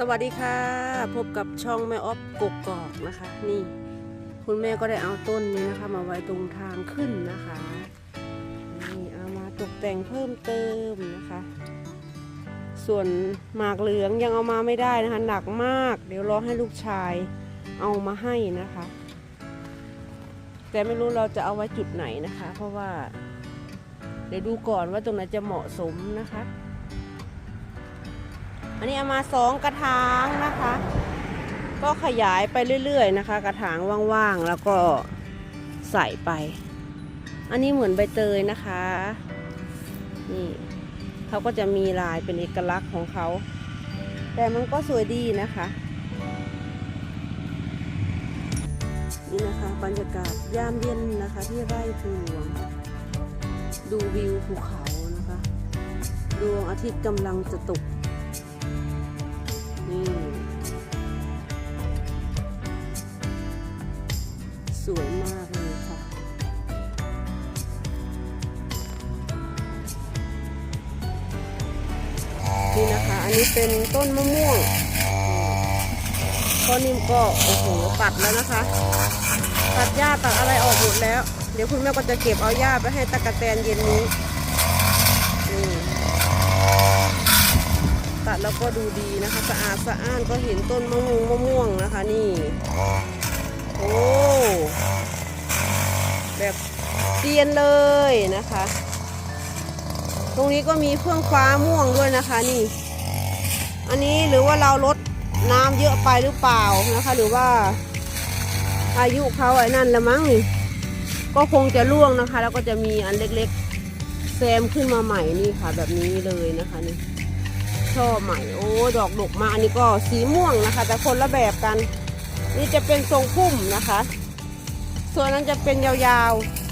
สวัสดีค่ะ พบกับช่องแม่ออฟกกกอกนะคะ นี่ คุณแม่ก็ได้เอาต้นนี้นะคะ มาไว้ตรงทางขึ้นนะคะนี่เอามาตกแต่งเพิ่มเติมนะคะ ส่วนหมากเหลืองยังเอามาไม่ได้นะคะหนักมาก เดี๋ยวรอให้ลูกชายเอามาให้นะคะ แต่ไม่รู้เราจะเอาไว้จุดไหนนะคะ เพราะว่า เดี๋ยวดูก่อนว่าตรงไหนจะเหมาะสมนะคะ นนี้เอามาสองกระถางนะคะ ก็ขยายไปเรื่อยๆนะคะ กระถางว่างๆแล้วก็ใส่ไป อันนี้เหมือนใบเตยนะคะ นี่เขาก็จะมีลายเป็นเอกลักษณ์ของเขา แต่มันก็สวยดีนะคะ นี่นะคะบรรยากาศยามเย็นนะคะที่ไร่ภูหลวง ดูวิวภูเขานะคะ ดวงอาทิตย์กำลังจะตก สวยมากเลยค่ะ นี่นะคะ อันนี้เป็นต้นมะม่วงก็นิ่มก็โอ้โหตัดแล้วนะคะ ตัดหญ้าตัดอะไรออกหมดแล้ว เดี๋ยวคุณแม่ก็จะเก็บเอาหญ้าไปให้ตะกะแตนเย็นนี้ตัดแล้วก็ดูดีนะคะ สะอาดสะอ้านก็เห็นต้นมะม่วงมะม่วงนะคะนี่ โอ้แบบเตียนเลยนะคะ ตรงนี้ก็มีเฟื่องฟ้าม่วงด้วยนะคะนี่ อันนี้หรือว่าเราลดน้ำเยอะไปหรือเปล่านะคะ หรือว่าอายุเขาไอ้นั่นละมั้งนี่ก็คงจะร่วงนะคะ แล้วก็จะมีอันเล็กๆแซมขึ้นมาใหม่นี่ค่ะ แบบนี้เลยนะคะนี่ช่อใหม่โอ้ดอกดกมาอันนี้ก็สีม่วงนะคะ แต่คนละแบบกัน นี่จะเป็นทรงพุ่มนะคะ ส่วนนั้นจะเป็นยาวๆ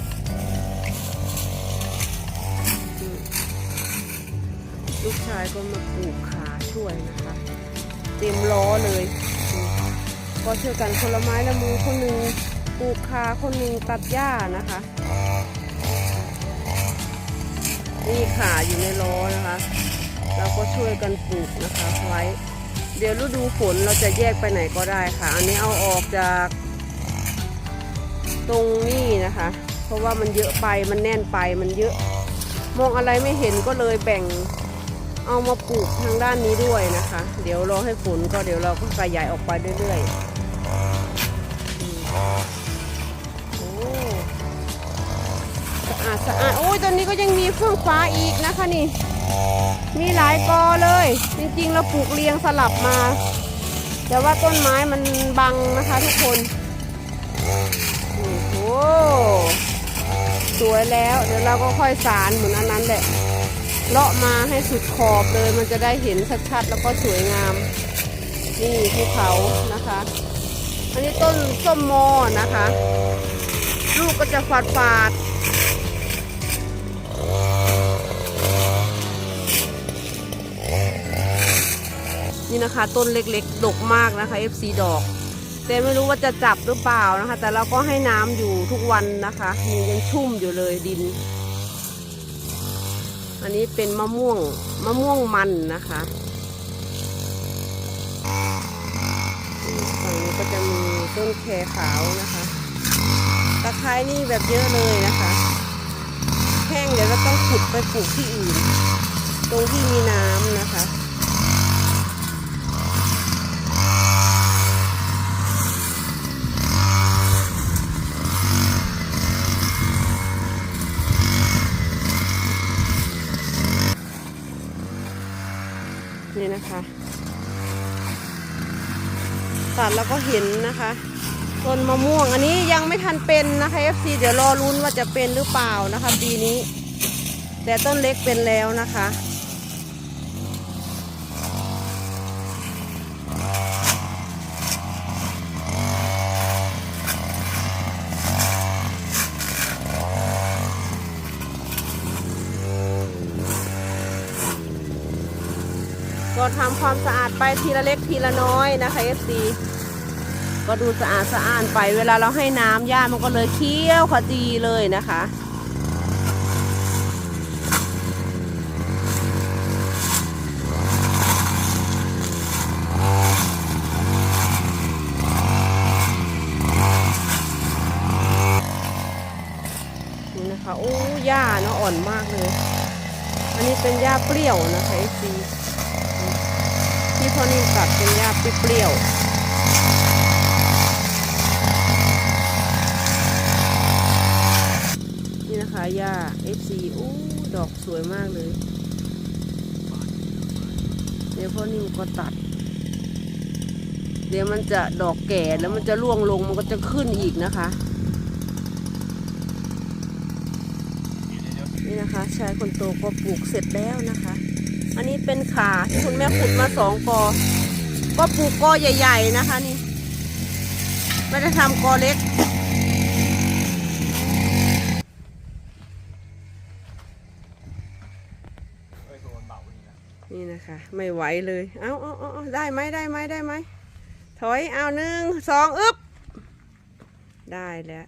ลูกชายก็มาปลูกขาช่วยนะคะ เต็มล้อเลย ก็ช่วยกันคนละไม้ละมือคนหนึ่งปลูกขาคนหนึ่งตัดหญ้านะคะ นี่ขาอยู่ในล้อนะคะ เราก็ช่วยกันปลูกนะคะไว้ ดี๋ยวฤดูฝนเราจะแยกไปไหนก็ได้ค่ะ อันนี้เอาออกจากตรงนี้นะคะ เพราะว่ามันเยอะไปมันแน่นไปมันเยอะ มองอะไรไม่เห็นก็เลยแบ่งเอามาปลูกทางด้านนี้ด้วยนะคะ เดี๋ยวรอให้ฝนก็เดี๋ยวเราก็ขยายออกไปเรื่อยๆ อาดสะอาดโอ้ยตอนนี้ก็ยังมีเฟื่องฟ้าอีกนะคะนี่ มีหลายกอเลย จริงๆเราปลูกเรียงสลับมา แต่ว่าต้นไม้มันบังนะคะทุกคน โอ้โห สวยแล้ว เดี๋ยวเราก็ค่อยสารเหมือนอันนั้นแหละ เลาะมาให้สุดขอบเลย มันจะได้เห็นชัดๆ แล้วก็สวยงาม นี่ภูเขานะคะ อันนี้ต้นส้มโมอนะคะ ลูกก็จะฝาดฝาด นี่นะคะ ต้นเล็กๆดกมากนะคะ FC ดอก แต่ไม่รู้ว่าจะจับหรือเปล่านะคะ แต่เราก็ให้น้ำอยู่ทุกวันนะคะนี่ยังชุ่มอยู่เลยดิน อันนี้เป็นมะม่วงมะม่วงมันนะคะฝั่งนี้ก็จะมีต้นแคขาวนะคะ ตะไคร้นี่แบบเยอะเลยนะคะแห้งเดี๋ยวเราต้องขุดไปปลูกที่อื่น ตรงที่มีน้ำนะคะ ตัดแล้วก็เห็นนะคะต้นมะม่วงอันนี้ยังไม่ทันเป็นนะคะ FC เดี๋ยวรอรุ้นว่าจะเป็นหรือเปล่านะคะปีนี้ แต่ต้นเล็กเป็นแล้วนะคะ ทำความสะอาดไปทีละเล็กทีละน้อยนะคะเอฟซีก็ดูสะอาดสะอ้านไป เวลาเราให้น้ำหญ้ามันก็เลยเคี้ยวขดีเลยนะคะหญ้าเนาะอ่อนมากเลย อันนี้เป็นหญ้าเปรี้ยวนะคะไอซี ที่พ่อนิ่มตัดเป็นหญ้าเปรี้ยวนี่นะคะหญ้า FC อู้ดอกสวยมากเลย เดี๋ยวพ่อนิ่มก็ตัด เดี๋ยวมันจะดอกแก่แล้วมันจะร่วงลงมันก็จะขึ้นอีกนะคะนี่นะคะชายคนโตก็ปลูกเสร็จแล้วนะคะ อันนี้เป็นขาที่คุณแม่ขุดมาสองกอ ก็ปลูกกอใหญ่ ๆ นะคะนี่ ไม่ได้ทำกอเล็ก นี่นะคะ ไม่ไหวเลย เอาเอาเอาได้ไหมได้ไหมได้ไหมถอยเอาหนึ่งสองอึบได้แล้ว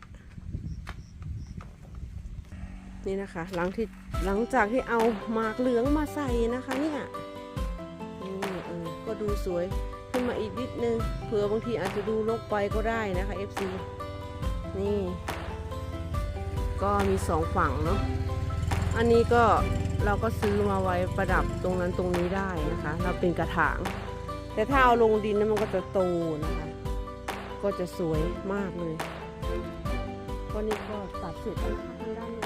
นี่นะคะ หลังที่หลังจากที่เอาหมากเหลืองมาใส่นะคะเนี่ยนี่เออก็ดูสวยขึ้นมาอีกนิดนึงเผื่อบางทีอาจจะดูรกไปก็ได้นะคะ FC นี่ ก็มีสองฝั่งเนาะอันนี้ก็เราก็ซื้อมาไว้ประดับตรงนั้นตรงนี้ได้นะคะ เราเป็นกระถาง แต่ถ้าเอาลงดินนั้นมันก็จะโตนะคะ ก็จะสวยมากเลยก็นี่ก็ตัดเสร็จแล้วค่ะทางด้านนี้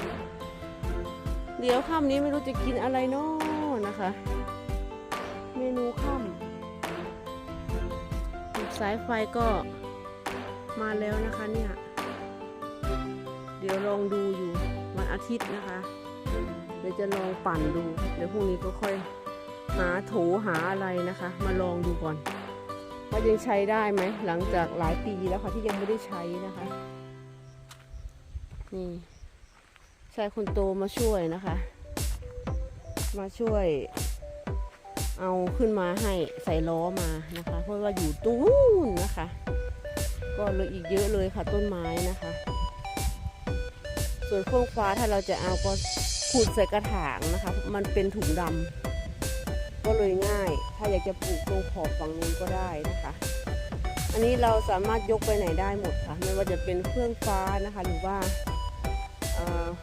เดี๋ยวค่ำนี้ไม่รู้จะกินอะไรเนาะนะคะ เมนูค่ำสายไฟก็มาแล้วนะคะเนี่ย เดี๋ยวลองดูอยู่วันอาทิตย์นะคะเดี๋ยวจะลองปั่นดู เดี๋ยวพรุ่งนี้ก็ค่อยหาโถหาอะไรนะคะ มาลองดูก่อนว่ายังใช้ได้ไหมหลังจากหลายปีแล้วค่ะที่ยังไม่ได้ใช้นะคะนี่ ชายคนโตมาช่วยนะคะ มาช่วย เอาขึ้นมาให้ใส่ล้อมานะคะ เพราะว่าอยู่ตรงนู้นนะคะ ก็เลยอีกเยอะเลยค่ะต้นไม้นะคะ ส่วนพวกฟ้าถ้าเราจะเอาก็ขุดใส่กระถางนะคะ มันเป็นถุงดำก็เลยง่าย ถ้าอยากจะปลูกตรงขอบฝั่งนู้นก็ได้นะคะ อันนี้เราสามารถยกไปไหนได้หมดค่ะ ไม่ว่าจะเป็นเครื่องฟ้านะคะ หรือว่า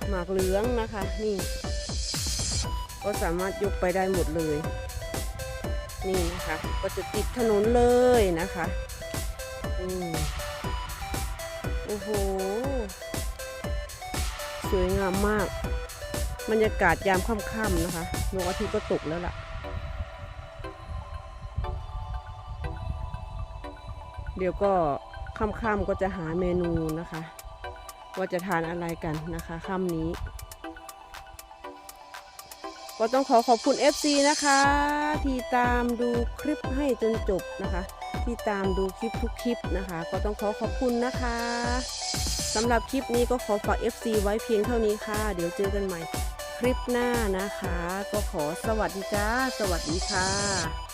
หมากเหลืองนะคะนี่ ก็สามารถยกไปได้หมดเลย นี่นะคะ ก็จะติดถนนเลยนะคะอืมโอ้โห สวยงามมาก บรรยากาศยามค่ำๆนะคะดวงอาทิตย์ก็ตกแล้วล่ะเดี๋ยวก็ค่ำๆก็จะหาเมนูนะคะ ว่าจะทานอะไรกันนะคะค่ำนี้ ก็ต้องขอขอบคุณ FC นะคะ ที่ตามดูคลิปให้จนจบนะคะ ที่ตามดูคลิปทุกคลิปนะคะ ก็ต้องขอขอบคุณนะคะสำหรับคลิปนี้ก็ขอฝาก FC ไว้เพียงเท่านี้ค่ะ เดี๋ยวเจอกันใหม่คลิปหน้านะคะ ก็ขอสวัสดีจ้า สวัสดีค่ะ